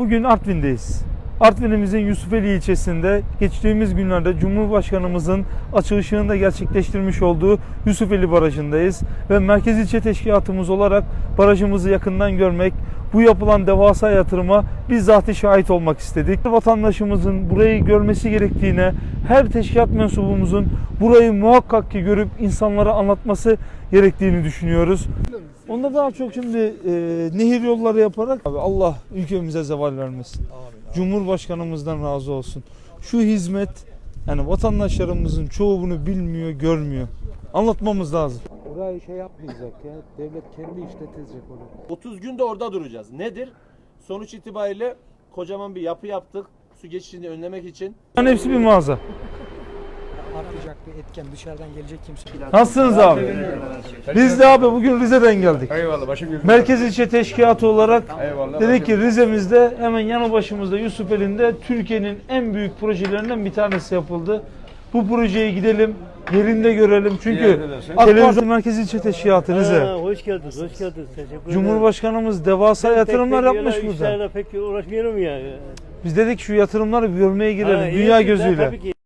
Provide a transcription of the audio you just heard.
Bugün Artvin'deyiz. Artvin'imizin Yusufeli ilçesinde geçtiğimiz günlerde Cumhurbaşkanımızın açılışını da gerçekleştirmiş olduğu Yusufeli Barajı'ndayız. Ve Merkez İlçe Teşkilatımız olarak barajımızı yakından görmek, bu yapılan devasa yatırıma bizzat şahit olmak istedik. Vatandaşımızın burayı görmesi gerektiğine, her teşkilat mensubumuzun burayı muhakkak ki görüp insanlara anlatması gerektiğini düşünüyoruz. Onda daha çok şimdi e, nehir yolları yaparak abi Allah ülkemize zeval vermesin. Cumhurbaşkanımızdan razı olsun. Şu hizmet yani vatandaşlarımızın çoğu bunu bilmiyor, görmüyor. Anlatmamız lazım. Orayı şey yapmayacak ya. Devlet kendi işletecek onu. 30 gün de orada duracağız. Nedir? Sonuç itibariyle kocaman bir yapı yaptık. Su geçişini önlemek için. Yani hepsi bir mağaza. Etken dışarıdan gelecek kimse. Nasılsınız abi? Biz de abi bugün Rize'den geldik. Eyvallah başım gözüm. Merkez İlçe Teşkilatı olarak Eyvallah. dedik ki Rize'mizde hemen yanı başımızda Yusufeli'nde Türkiye'nin en büyük projelerinden bir tanesi yapıldı. Bu projeye gidelim, yerinde görelim. Çünkü. Televizyon Merkez İlçe Teşkilatı Rize. Ha, hoş geldiniz, hoş geldiniz. Teşekkür ederim. Cumhurbaşkanımız devasa Ben yatırımlar yapmış burada. işlerle pek uğraşmıyorum ya. Biz dedik şu yatırımları bir görmeye girelim Ha, iyi, dünya gözüyle. Tabii ki.